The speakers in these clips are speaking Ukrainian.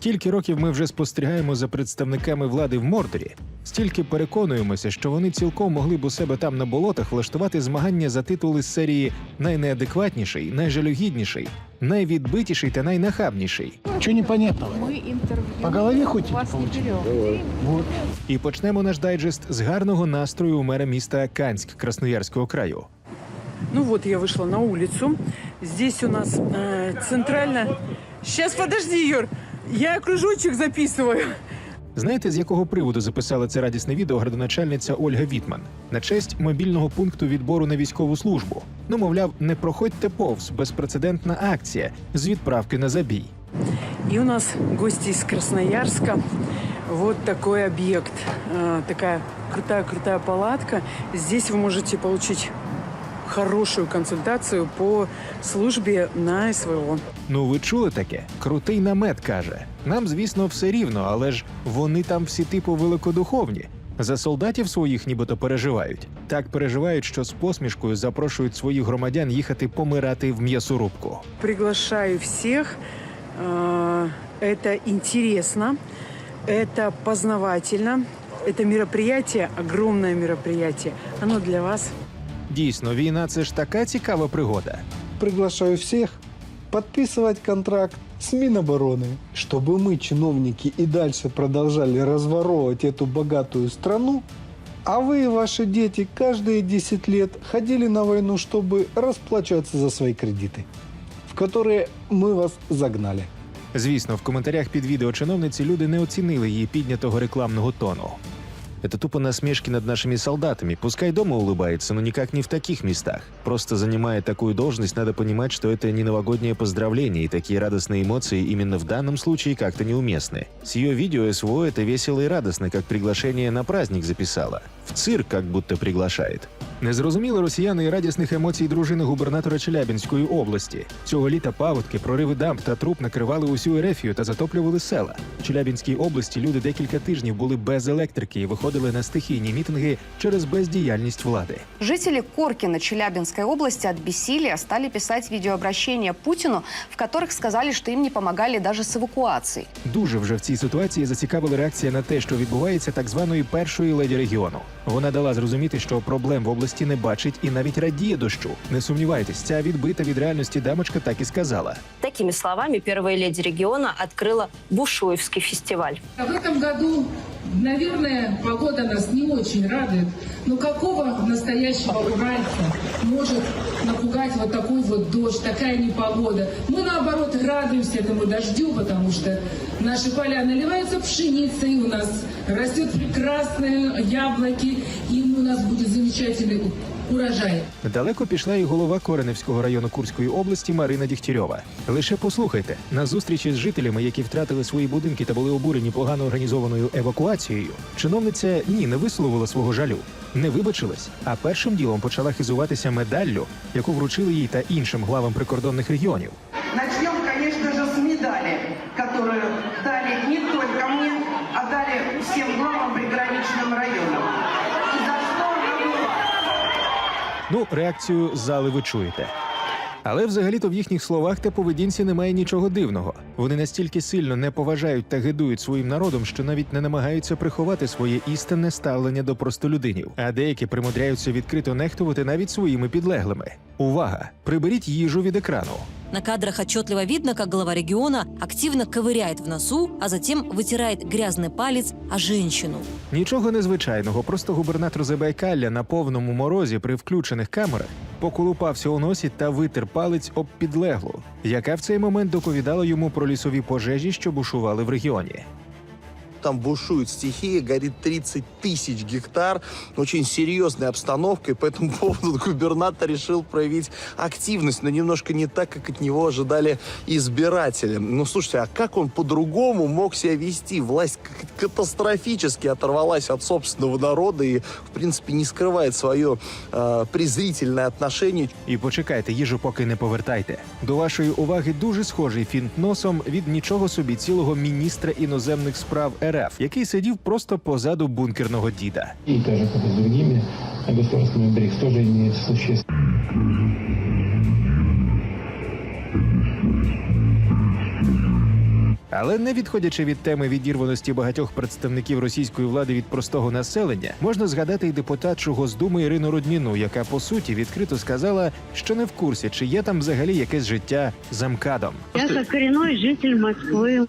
Скільки років ми вже спостерігаємо за представниками влади в Мордорі, стільки переконуємося, що вони цілком могли б у себе там на болотах влаштувати змагання за титули з серії найнеадекватніший, найжалюгідніший, найвідбитіший та найнахабніший. Что непонятного? Мы интервью По голове хоть у вас не получили? берем. Вот. І почнемо наш дайджест з гарного настрою у мера міста Канськ Красноярського краю. Ну вот я вышла на улицу. Здесь у нас э, центрально. Сейчас подожди, Юр. Я кружочек записываю. Знаєте, з якого приводу записала це радісне відео градоначальниця Ольга Вітман на честь мобільного пункту відбору на військову службу? Ну, мовляв, не проходьте повз безпрецедентна акція з відправки на забій. И у нас гости из Красноярска. Вот такой объект. Э, такая крутая-крутая палатка. Здесь вы можете получить хорошую консультацию по службе на СВО. Ну, ви чули таке? Крутий намет каже. Нам, звісно, все рівно, але ж вони там всі типу великодуховні. За солдатів своїх нібито переживають. Так переживають, що з посмішкою запрошують своїх громадян їхати помирати в м'ясорубку. Приглашаю всех. Э, Это интересно, это познавательно. Это мероприятие, огромное мероприятие. Оно для вас. Дійсно, війна це ж така цікава пригода. приглашаю всех подписывать контракт с Минобороны, чтобы мы, чиновники, и дальше продолжали разворовывать эту богатую страну, а вы и ваши дети каждые 10 лет ходили на войну, чтобы расплачиваться за свои кредиты, в которые мы вас загнали. Звісно, в коментарях під відео чиновниці люди не оцінили її піднятого рекламного тону. Это тупо насмешки над нашими солдатами. Пускай дома улыбается, но никак не в таких местах. Просто занимая такую должность, надо понимать, что это не новогоднее поздравление, и такие радостные эмоции именно в данном случае как-то неуместны. С ее видео СВО это весело и радостно, как приглашение на праздник записала. В цирк как будто приглашает. Не зрозуміли росіяни і радісних емоцій дружини губернатора Челябінської області. Цього літа паводки, прориви дамб та труп накривали усю Ерефію та затоплювали села. В Челябінській області люди декілька тижнів були без електрики і виходили на стихійні мітинги через бездіяльність влади. Жители Коркина Челябинской области от бессилия стали писать видеообращения Путину, в которых сказали, что им не помогали даже с эвакуацией. Дуже вже в цій ситуації зацікавила реакція на те, що відбувається так званої першої леді регіону. Вона дала зрозуміти, що проблем в області не бачить і навіть радіє дощу. Не сумнівайтесь, ця відбита від реальності дамочка так і сказала. Такими словами первая леди региона открыла Бушуевский фестиваль. А В этом году, наверное, погода нас не очень радует. Но какого настоящего уральца может напугать вот такой вот дождь, такая непогода? Мы, наоборот, радуемся этому дождю, потому что наши поля наливаются пшеницей, у нас Растет прекрасные яблоки, и у нас будет замечательный урожай. Далеко пішла і голова Кореневського району Курської області Марина Дігтярьова. Лише послухайте на зустрічі з жителями, які втратили свої будинки та були обурені погано організованою евакуацією. Чиновниця ні не висловила свого жалю, не вибачилась, а першим ділом почала хизуватися медаллю, яку вручили їй та іншим главам прикордонних регіонів. Начнем, конечно же, с медали, которую дали не только мне, а дали всем главам приграничным районам. За что она? Ну, реакцію зали ви чуєте. Але взагалі-то в їхніх словах та поведінці немає нічого дивного. Вони настільки сильно не поважають та гидують своїм народом, що навіть не намагаються приховати своє істинне ставлення до простолюдинів. А деякі примудряються відкрито нехтувати навіть своїми підлеглими. Увага! Приберіть їжу від екрану. На кадрах отчетливо видно, как глава региона активно ковыряет в носу, а затем вытирает грязный палец о женщину. Нічого незвичайного, просто губернатор Забайкалля на повному морозі при включених камерах поколупався у носі та витер палець об підлеглу, яка в цей момент доповідала йому про лісові пожежі, що бушували в регіоні Там бушует стихия, горит 30 тысяч гектар. Очень серьезная обстановка, и по этому поводу губернатор решил проявить активность, но немножко не так, как от него ожидали избиратели. Ну, слушайте, а как он по-другому мог себя вести? Власть к- катастрофически оторвалась от собственного народа и, в принципе, не скрывает свое э, презрительное отношение І почекайте, їжу поки не повертайте. До вашої уваги дуже схожий фінт носом від нічого собі цілого міністра іноземних справ РФ, який сидів просто позаду бункерного діда. І теж как и с другими теж не тоже Але не відходячи від теми відірваності багатьох представників російської влади від простого населення, можна згадати й депутатшу Госдуми Ірину Рудміну, яка по суті відкрито сказала, що не в курсі, чи є там взагалі якесь життя за МКАДом. Я как коренной житель Москвы.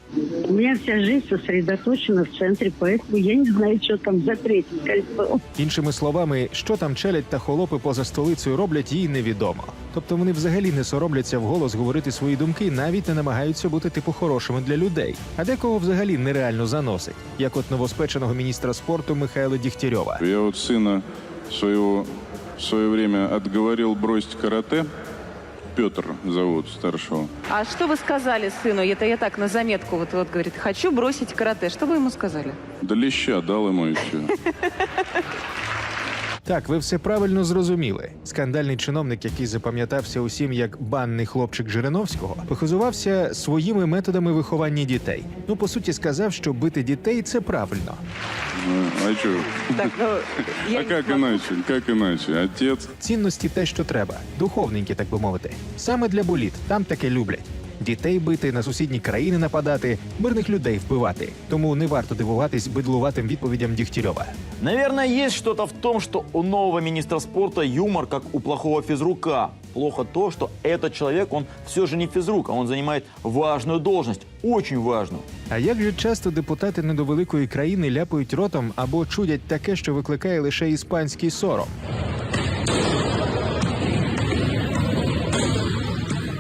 У меня вся жизнь сосредоточена в центре, поэтому я не знаю, что там за третьим кольцом. Іншими словами, що там челядь та холопи поза столицею роблять, їй невідомо. Тобто вони взагалі не соромляться вголос говорити свої думки, навіть не намагаються бути типу хорошими для людей А декого взагалі нереально заносить, як от новоспеченого міністра спорту Михайла Дігтярьова. Я вот сына своего в свое время отговорил бросить карате. Петр зовут старшего. А что вы сказали сыну? Это я так на заметку вот, вот говорит, хочу бросить карате. Что вы ему сказали? Да леща дал ему и все. Так, ви все правильно зрозуміли. Скандальний чиновник, який запам'ятався усім як банний хлопчик Жириновського, похизувався своїми методами виховання дітей. Ну, по суті, сказав, що бити дітей це правильно. Ну, А что? Так, ну, я А не как смогу. иначе? Как Цінності те, що треба, духовненькі, так би мовити. Саме для боліт там таке люблять. Дітей бити, на сусідні країни нападати, мирних людей вбивати. Тому не варто дивуватись бидлуватим відповідям Дігтярьова. Наверное, есть что-то в том, что у нового министра спорта юмор, как у плохого физрука. Плохо то, что этот человек, он все же не физрук, а он занимает важную должность, очень важную. А як же часто депутати недовеликої країни ляпають ротом або чудять таке, що викликає лише іспанський сором?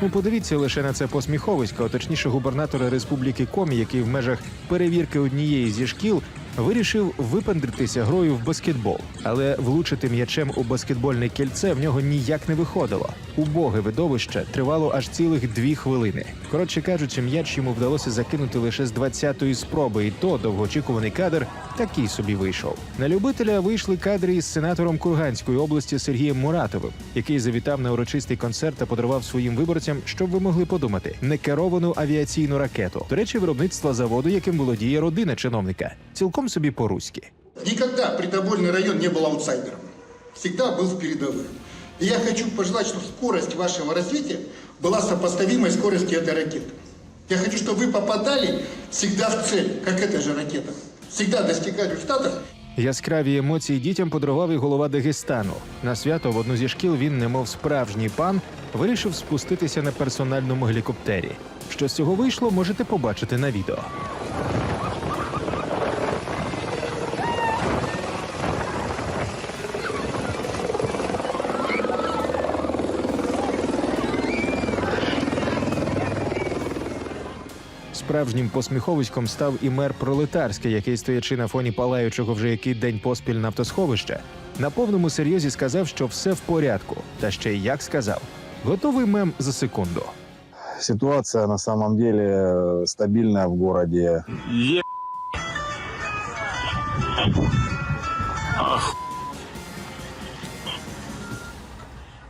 Ну, подивіться лише на це посміховисько, точніше губернатора Республіки Комі, який в межах перевірки однієї зі шкіл вирішив випендритися грою в баскетбол, але влучити м'ячем у баскетбольне кільце в нього ніяк не виходило. Убоге видовище тривало аж цілих дві хвилини. Коротше кажучи, м'яч йому вдалося закинути лише з 20-ї спроби, і то довгоочікуваний кадр такий собі вийшов. На любителя вийшли кадри із сенатором Курганської області Сергієм Муратовим, який завітав на урочистий концерт та подарував своїм виборцям, щоб ви могли подумати, некеровану авіаційну ракету. До речі, виробництва заводу, яким володіє родина чиновника, цілком собі по-руськи. Никогда придобольный район не был аутсайдером. Всегда был в передовых. И я хочу пожелать, чтобы скорость вашего развития была сопоставимой скорости этой ракеты. Я хочу, чтобы вы попадали всегда в цель, как эта же ракета. Всегда достигали результатов Яскраві емоції дітям подарував і голова Дагестану. На свято в одну зі шкіл він, немов справжній пан, вирішив спуститися на персональному гелікоптері. Що з цього вийшло, можете побачити на відео. Справжнім посміховиськом став і мер Пролетарський, який, стоячи на фоні палаючого вже який день поспіль нафтосховища, на повному серйозі сказав, що все в порядку, та ще й як сказав. Готовий мем за секунду. Ситуация на самом деле э, стабильная в городе.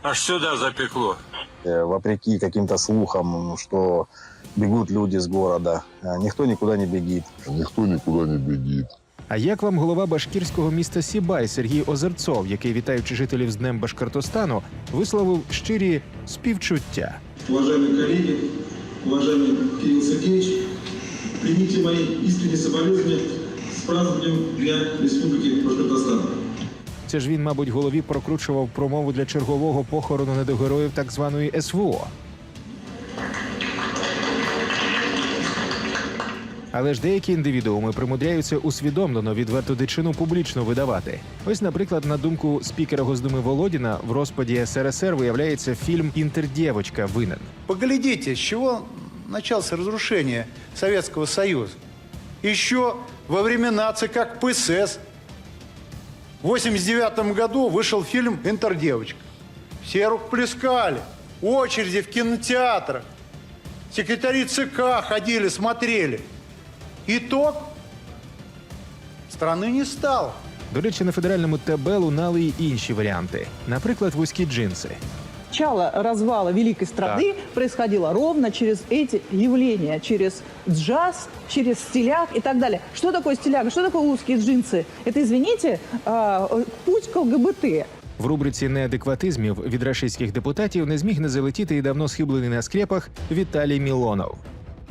Аж сюда запекло. Э, Вопреки каким-то слухам, что бегут люди с города, э, никто никуда не бегит. Никто никуда не бегит. А як вам голова башкірського міста Сібай Сергій Озерцов, який, вітаючи жителів з Днем Башкортостану, висловив щирі співчуття? Уважаемые коллеги, уважаемый Кирилл Сергеевич, примите мои искренние соболезнования с празднованием Дня Республики Башкортостан. Це ж він, мабуть, голові прокручував промову для чергового похорону недогероїв так званої СВО. Але ж деякі індивідууми примудряються усвідомлено відверту дичину публічно видавати. Ось, наприклад, на думку спікера Госдуми Володіна, в розпаді СРСР виявляється фільм «Інтердєвочка» винен. Поглядите, с чего началось разрушение Советского Союза. Еще во времена ЦК КПСС в 89 году вышел фильм «Интердевочка». Все рукоплескали, очереди в кинотеатрах. Секретари ЦК ходили, смотрели. Итог – страны не стало. До речі, на федеральному ТБ лунали й інші варіанти, наприклад, вузькі джинси. начало развала великой страны происходило ровно через эти явления, через джаз, через стиляк и так далее. Что такое стиляк? Что такое узкие джинсы? Это, извините, а, путь к ЛГБТ. В рубриці неадекватизмів від рашистських депутатів не зміг не залетіти і давно схиблений на скрепах Віталій Мілонов.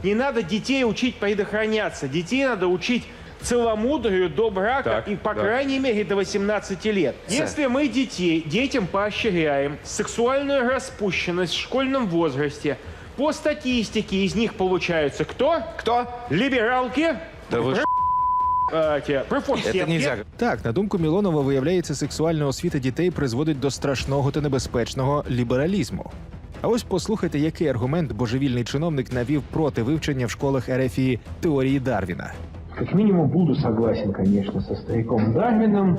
Не надо детей учить предохраняться. Детей надо учить целомудрию до брака Так, и, по да. крайней мере, до 18 лет. Если мы детей, детям поощряем сексуальную распущенность в школьном возрасте, по статистике из них получаются кто? Кто? Либералки, Да вы ж- э, те, профурсетки. Так, на думку Мілонова, виявляється, сексуальна освіта дітей призводить до страшного та небезпечного лібералізму. А ось послухайте, який аргумент божевільний чиновник навів проти вивчення в школах РФІ теорії Дарвіна. Как минимум буду согласен, конечно, со стариком Дарвином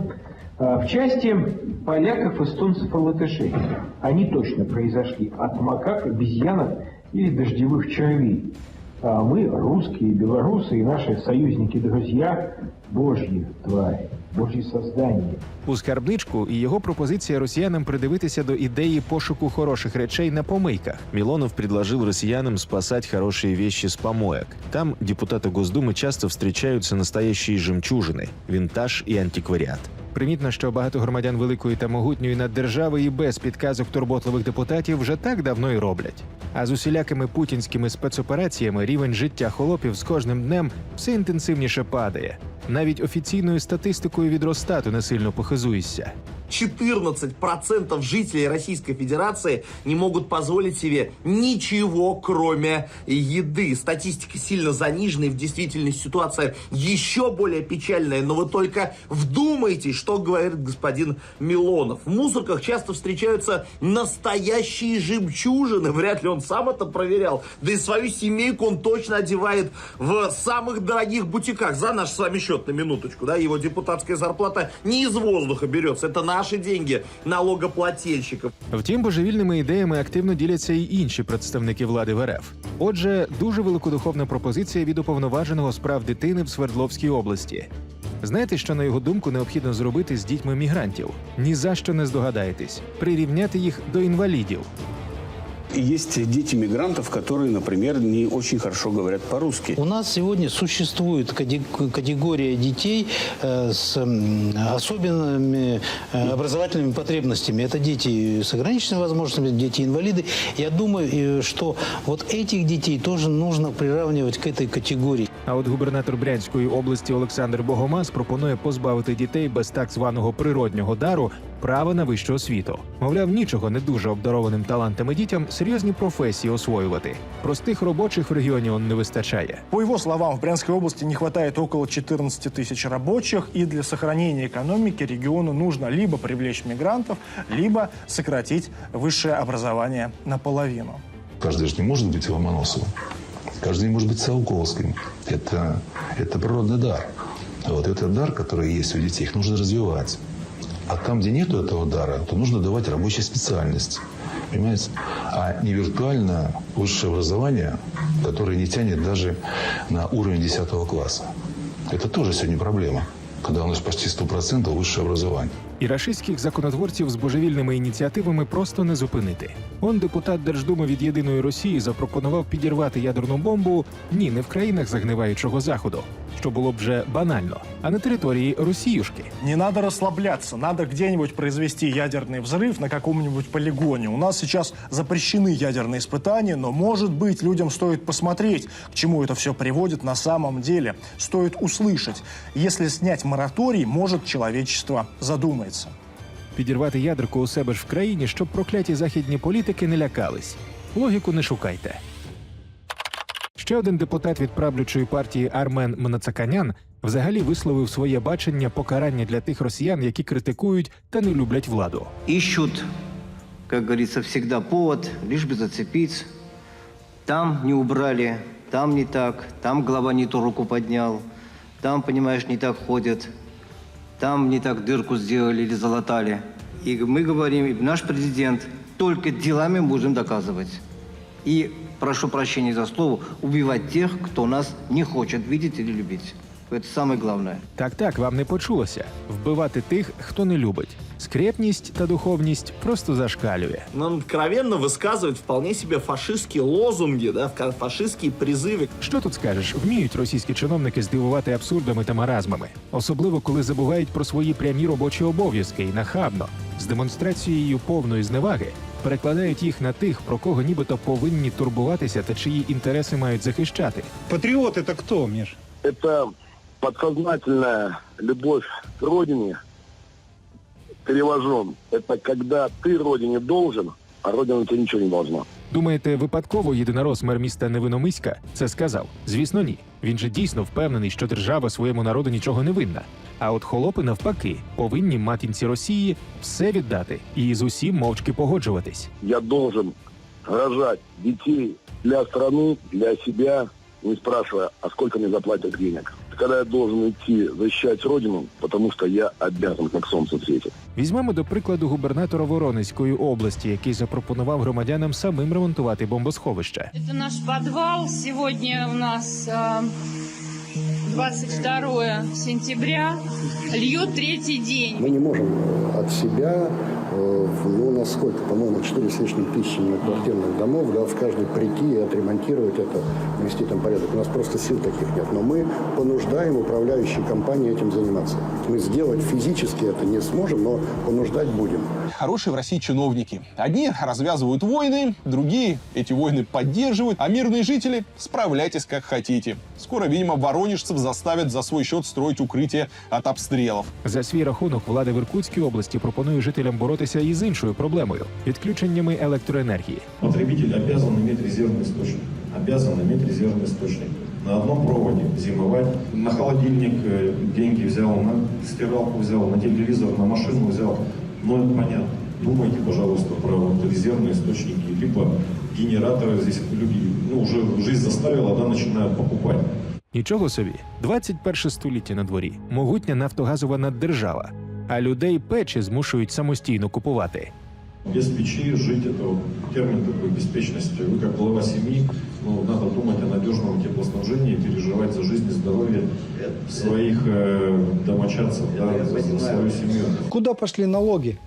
а, в части поляков, эстонцев и латышей. Они точно произошли от макак, обезьянок или дождевых червей. А мы, русские, белорусы и наши союзники-друзья, божьи твари, божьи создания. У скарбничку і його пропозиція росіянам придивитися до ідеї пошуку хороших речей на помийках. Милонов предложил россиянам спасать хорошие вещи с помоек. Там депутаты Госдумы часто встречаются настоящие жемчужины, винтаж і антикваріат. Примітно, що багато громадян великої та могутньої наддержави і без підказок турботливих депутатів вже так давно і роблять. А з усілякими путінськими спецопераціями рівень життя холопів з кожним днем все інтенсивніше падає. Навіть офіційною статистикою від Росстату не сильно похизуєшся. 14% жителей Российской Федерации не могут позволить себе ничего, кроме еды. Статистика сильно занижена, и в действительности ситуация еще более печальная. Но вы только вдумайтесь, что говорит господин Милонов. В мусорках часто встречаются настоящие жемчужины. Вряд ли он сам это проверял. Да и свою семейку он точно одевает в самых дорогих бутиках. За наш с вами счет На минуточку. Да, его депутатская зарплата не из воздуха берется. Это наши деньги налогоплательщиков. Втім, божевільними ідеями активно діляться й інші представники влади в РФ. Отже, дуже великодуховна пропозиція від уповноваженого справ дитини в Свердловській області. Знаєте, що на його думку необхідно зробити з дітьми мігрантів? Ні за що не здогадаєтесь прирівняти їх до інвалідів. Есть дети мигрантов, которые, например, не очень хорошо говорят по-русски. У нас сегодня существует категория детей э, с особенными э, образовательными потребностями. Это дети с ограниченными возможностями, дети-инвалиды. Я думаю, э, что вот этих детей тоже нужно приравнивать к этой категории. А от губернатор Брянської області Олександр Богомаз пропонує позбавити дітей без так званого природнього дару права на вищу освіту. Мовляв, нічого не дуже обдарованим талантами дітям серйозні професії освоювати. Простих робочих в регіоні он не вистачає. По его словам, в Брянской области не хватает около 14 тысяч рабочих, и для сохранения экономики региону нужно либо привлечь мигрантов, либо сократить высшее образование наполовину. Каждый же не может быть Ломоносовым. Каждый может быть Циолковским. Это, это природный дар. Вот этот дар, который есть у детей, их нужно развивать. А там, где нету этого дара, то нужно давать рабочие специальности. Понимаете? А не виртуальное высшее образование, которое не тянет даже на уровень 10 класса. Это тоже сегодня проблема, когда у нас почти 100% высшее образование. І рашистських законотворців з божевільними ініціативами просто не зупинити. Он депутат Держдуми від єдиної Росії запропонував підірвати ядерну бомбу ні, не в країнах загниваючого заходу, що було б вже банально, а на території Росіюшки. Не надо расслабляться, надо где-нибудь произвести ядерный взрыв на каком-нибудь полигоне. У нас сейчас запрещены ядерные испытания, но, может быть, людям стоит посмотреть, к чему это все приводит на самом деле. Стоит услышать. Если снять мораторий, может человечество задумается. Підірвати ядерку у себе ж в країні, щоб прокляті західні політики не лякались. Логіку не шукайте. Ще один депутат від правлячої партії Армен Мнацаканян взагалі висловив своє бачення покарання для тих росіян, які критикують та не люблять владу. ищут, как говорится, всегда повод, лишь бы зацепить. Там не убрали, там не так, там глава не ту руку поднял, там, понимаешь, не так ходят, там не так дырку сделали или залатали. И мы говорим, и наш президент, только делами будем доказывать. И, прошу прощения за слово, убивать тех, кто нас не хочет видеть или любить. Это самое главное. Так, так, вам не почулося. Вбивати тих, хто не любить. Скрепність та духовність просто зашкалює. Он откровенно высказывает вполне себе фашистские лозунги, да, фа- фашистские призывы. Що тут скажеш? Вміють російські чиновники здивувати абсурдами та маразмами, особливо коли забувають про свої прямі робочі обов'язки і нахабно з демонстрацією повної зневаги перекладають їх на тих, про кого нібито повинні турбуватися та чиї інтереси мають захищати. Патриот это кто, Миш? Это подсознательная любовь к родине перевожен. Это когда ты родине должен, а родина тебе ничего не должна. Думаєте, випадково єдинорос мер міста Невиномиська це сказав? Звісно, ні. Він же дійсно впевнений, що держава своєму народу нічого не винна. А от холопи навпаки повинні матінці Росії все віддати і з усім мовчки погоджуватись. Я должен рожать детей для страны, для себя, не спрашивая, а сколько мне заплатят денег Когда я должен идти защищать родину, потому что я обязан, как солнце светит. Візьмемо до прикладу губернатора Воронезької області, який запропонував громадянам самим ремонтувати бомбосховище. Это наш подвал. Сегодня у нас а, 22 сентября. Льет третий день. Мы не можем от себя, э, в, ну, на сколько, по-моему, 4 с лишним тысячи многоквартирных домов, да, в каждый прийти и отремонтировать это, навести там порядок. У нас просто сил таких нет. Но мы понуждаем управляющие компании этим заниматься. Мы сделать физически это не сможем, но понуждать будем. Хорошие в России чиновники. Одни развязывают войны, другие эти войны поддерживают, а мирные жители справляйтесь как хотите. Скоро, видимо, воронежцев заставят за свой счет строить укрытие от обстрелов. За свій рахунок влада в Іркутській області пропонує жителям боротися із іншою проблемою відключеннями електроенергії. Потребитель обязан иметь резервный источник. Обязан иметь резервный источник. На одном проводе зимовать. На холодильник э, деньги взял, на стиралку взял, на телевизор, на машину взял. Ну, это понятно. Думайте, пожалуйста, про вот резервные источники. Либо генераторы здесь люди, ну, уже жизнь заставила, да, начинают покупать. Нічого собі, 21 століття на дворі, могутня нафтогазова наддержава, а людей печі змушують самостійно купувати. Без печи жить, это вот термин такой беспечности. Вы как глава семьи, ну, надо думать о надежном теплоснабжении, переживать за жизнь и здоровье своих э, домочадцев, да, за, за свою семью. Куда пошли налоги,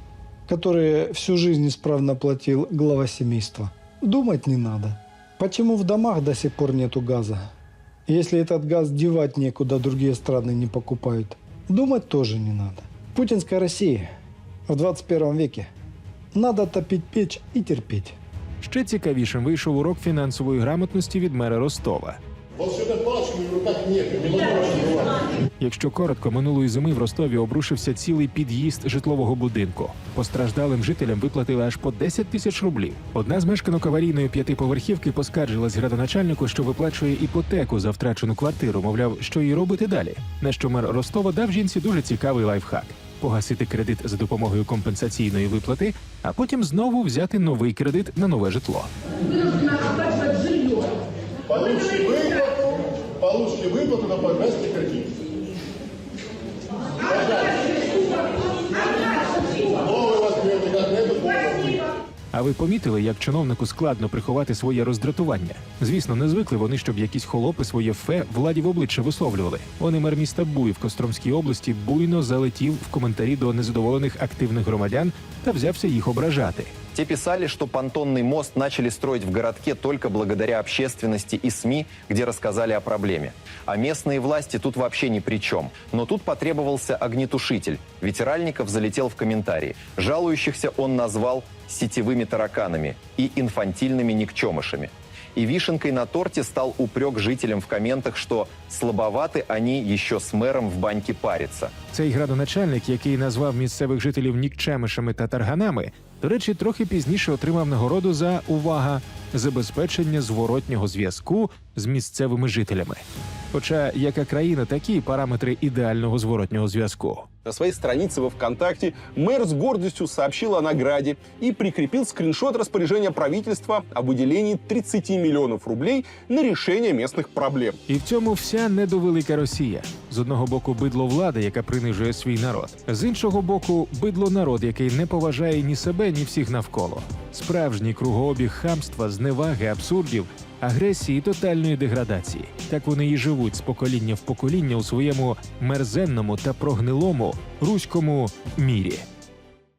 которые всю жизнь исправно платил глава семейства? Думать не надо. Почему в домах до сих пор нету газа? Если этот газ девать некуда, другие страны не покупают. Думать тоже не надо. Путинская Россия в 21 веке. Надо топить печь и терпеть. Ще цікавішим вийшов урок фінансової грамотності від мера Ростова. Якщо коротко, минулої зими в Ростові обрушився цілий під'їзд житлового будинку. Постраждалим жителям виплатили аж по 10 тисяч рублів. Одна з мешканок аварійної п'ятиповерхівки поскаржилась градоначальнику, що виплачує іпотеку за втрачену квартиру. Мовляв, що їй робити далі. На що мер Ростова дав жінці дуже цікавий лайфхак Погасити кредит за допомогою компенсаційної виплати, а потім знову взяти новий кредит на нове житло. Вынуждена оплачивать жилье. Получите выплату, получите выплату на погасите кредит. А ви помітили, як чиновнику складно приховати своє роздратування? Звісно, не звикли вони, щоб якісь холопи своє фе владі в обличчя висловлювали. Вони мер міста Буй в Костромській області буйно залетів в коментарі до незадоволених активних громадян та взявся їх ображати. Те писали, что понтонный мост начали строить в городке только благодаря общественности и СМИ, где рассказали о проблеме. А местные власти тут вообще ни при чем. Но тут потребовался огнетушитель. Ветеральников залетел в комментарии. Жалующихся он назвал сетевыми тараканами и инфантильными никчемышами. И вишенкой на торте стал упрек жителям в комментах, что слабоваты они еще с мэром в баньке париться. Цей градоначальник, який назвав місцевих жителів нікчемишами та тарганами, до речі, трохи пізніше отримав нагороду за увага забезпечення зворотнього зв'язку з місцевими жителями. Хоча яка країна такі параметри ідеального зворотнього зв'язку. На своей странице во ВКонтакте мэр с гордостью сообщил о награде и прикрепил скриншот распоряжения правительства о выделении 30 миллионов рублей на решение местных проблем. І в цьому вся недовелика Росія. З одного боку, бидло влада, яка принижує свій народ, з іншого боку, бидло народ, який не поважає ні себе, ні всіх навколо. Справжній кругообіг хамства, зневаги, абсурдів агресії тотальної деградації. Так вони і живуть з покоління в покоління у своєму мерзенному та прогнилому руському мірі.